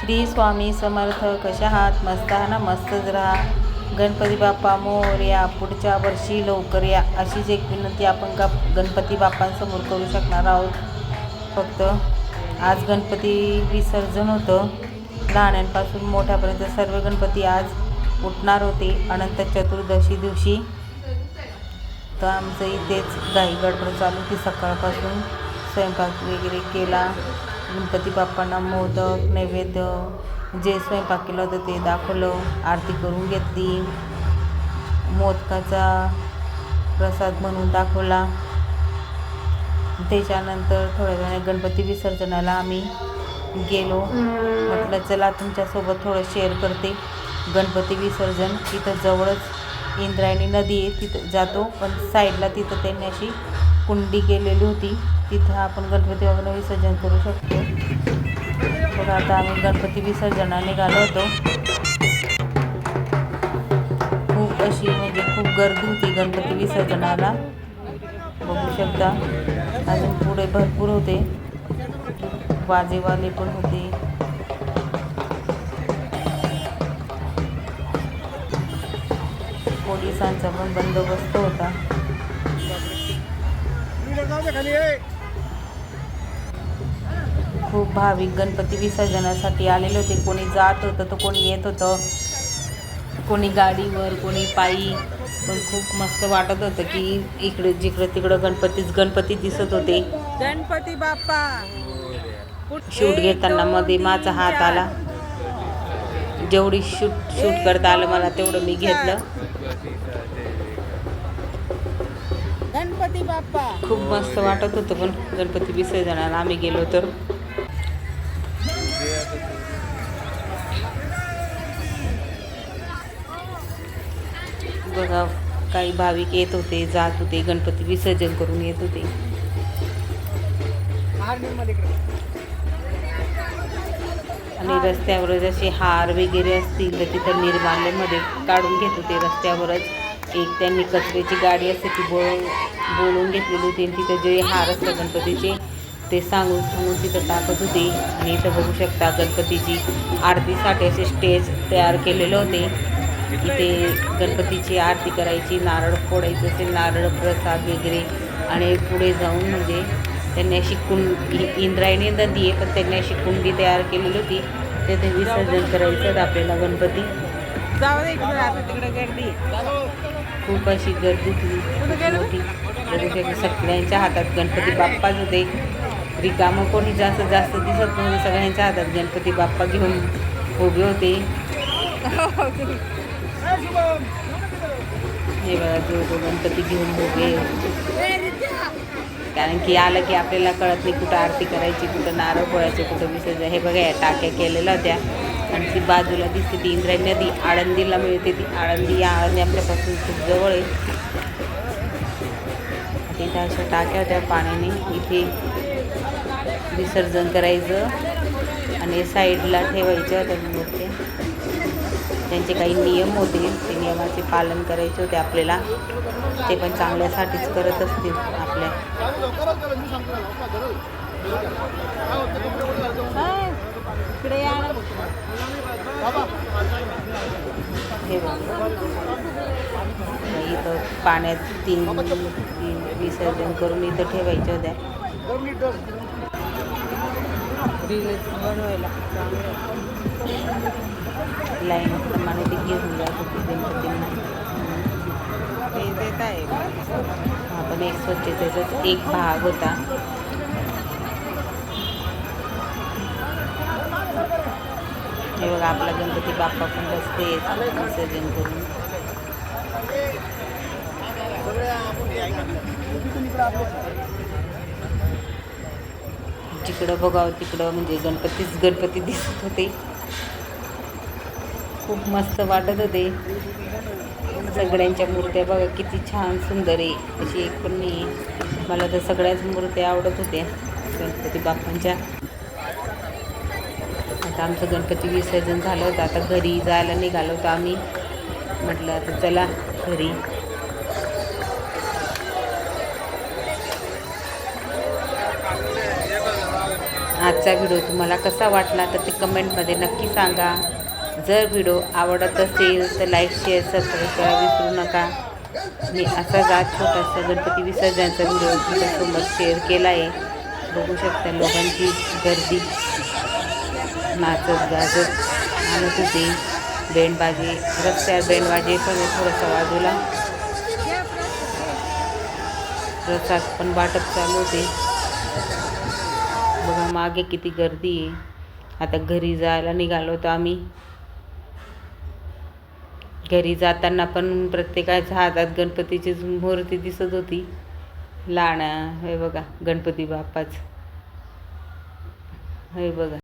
श्री स्वामी समर्थ कशा आहात मस्त हा ना मस्तच राहा गणपती बाप्पा मोर या पुढच्या वर्षी लवकर या अशीच एक विनंती आपण का गणपती बाप्पांसमोर करू शकणार आहोत. फक्त आज गणपती विसर्जन होतं. लहान्यांपासून मोठ्यापर्यंत सर्व गणपती आज उठणार होते अनंत चतुर्दशी दिवशी. तर आमचं इथेच गाई गडबड चालू की सकाळपासून स्वयंपाक वगैरे केला. गणपती बाप्पांना मोदक नैवेद्य जे स्वयंपाक केलं होतं ते दाखवलं आरती करून घेतली. मोदकाचा प्रसाद म्हणून दाखवला. त्याच्यानंतर थोड्या वेळाने गणपती विसर्जनाला आम्ही गेलो. म्हटलं चला तुमच्यासोबत थोडं शेअर करते. गणपती विसर्जन तिथं जवळच इंद्रायणी नदी आहे तिथं जातो. पण साईडला तिथं त्यांनी अशी कुंडी केलेली होती. तिथं आपण गणपती वगैरे विसर्जन करू शकतो. तर आता आम्ही गणपती विसर्जनाने निघालो होतो. खूप अशी म्हणजे खूप गर्दी होती गणपती विसर्जनाला. बघू शकता. अजून पुढे भरपूर होते. वाजेवाले पण होते. पोलिसांचा पण बंदोबस्त होता. खूप भाविक गणपती विसर्जनासाठी आलेले होते. कोणी जात होतं तर कोणी येत होतं. कोणी गाडीवर कोणी पायी. पण खूप मस्त वाटत होतं की इकडे जिकडं तिकडं गणपतीच गणपती दिसत होते. गणपती बाप्पा. शूट घेताना मध्ये माझा हात आला. जेवढी शूट शूट करता आलं मला तेवढं मी घेतलं. गणपती बाप्पा. खूप मस्त वाटत होतं पण गणपती विसर्जनाला आम्ही गेलो तर. बघा काही भाविक येत होते जात होते. गणपती विसर्जन करून येत होते. आणि रस्त्यावर जसे हार वगैरे असतील तर तिथं निर्माल्यामध्ये काढून घेत होते रस्त्यावरच. एक त्यांनी कचऱ्याची गाडी असते ती बोलून बोलून घेतलेली होती आणि तिथं जे हार असतात गणपतीचे ते सांगून सांगून तिथं टाकत होते. आणि इथं बघू शकता गणपतीची आरतीसाठी असे स्टेज तयार केलेले होते. इथे गणपतीची आरती करायची नारळ फोडायचं असेल नारळ प्रसाद वगैरे. आणि पुढे जाऊन म्हणजे त्यांनी अशी कुंड इंद्रायणी नदी आहे पण त्यांनी अशी कुंडी तयार केलेली होती. तिथे विसर्जन करायचं आपल्याला गणपती. जाऊ दे तिकडे गर्दी खूप अशी गर्दी होती मोठी. सगळ्यांच्या हातात गणपती बाप्पाच होते. रिकामं कोणी जास्त जास्त दिसत नव्हतं. सगळ्यांच्या हातात गणपती बाप्पा घेऊन उभे होते. हे बघा जो तो गणपती घेऊन उभे. कारण की आलं की आपल्याला कळत नाही कुठं आरती करायची कुठं नारळ फोडायचे कुठं विसर्जन. हे बघा या टाक्या केलेल्या होत्या. आणि ती बाजूला दिसते ती इंद्रायणी नदी. आळंदीला मिळते ती. आळंदी या आळंदी आपल्यापासून खूप जवळ आहे. तिथे अशा टाक्या होत्या पाण्याने. इथे विसर्जन करायचं आणि साईडला ठेवायच्या होत्या मूर्त्या. त्यांचे काही नियम होते. ते नियमाचे पालन करायचे होते आपल्याला. ते पण चांगल्यासाठीच करत असतील आपल्या. इकडे या हे इथं पाण्यात तीन तीन विसर्जन करून इथं ठेवायच्या होत्या. बनवायला. लाईन प्रमाणे ते घेऊन जात होते गणपती ते देत आहे. हा पण एक स्वच्छतेचाच एक भाग होता. हे बघा आपला गणपती बाप्पा पण बसते विसर्जन करून जिकडं बघावं तिकडं म्हणजे गणपतीच गणपती दिसत होते. खूप मस्त वाटत होते. सगळ्यांच्या मूर्त्या बघा किती छान सुंदर आहे. अशी एक पण नाही. मला तर सगळ्याच मूर्त्या आवडत होत्या गणपती बाप्पांच्या. आता आमचं गणपती विसर्जन झालं होतं. आता घरी जायला निघालो होतो आम्ही. म्हटलं आता चला घरी. आजचा व्हिडिओ तुम्हाला कसा वाटला तर ते कमेंटमध्ये नक्की सांगा. जर व्हिडिओ आवडत असेल तर लाईक शेअर सबस्क्राईब करा विसरू नका. मी असाच आज छोटासा गणपती विसर्जनाचा व्हिडिओ तुमच्यासोबत शेअर केला आहे बघू शकता लोकांची गर्दी. नाचत गाजत आणत होती. बेंडबाजी रस्त्यावर बेंडबाजी पण थोडंसं बाजूला. रस्त्यात पण वाटप चालू होते. बघा मागे किती गर्दी आहे. आता घरी जायला निघालो होतो आम्ही. घरी जाताना पण प्रत्येकाच्या हातात गणपतीचीच मूर्ती दिसत होती. लाणा हे बघा गणपती बाप्पाच. हे बघा.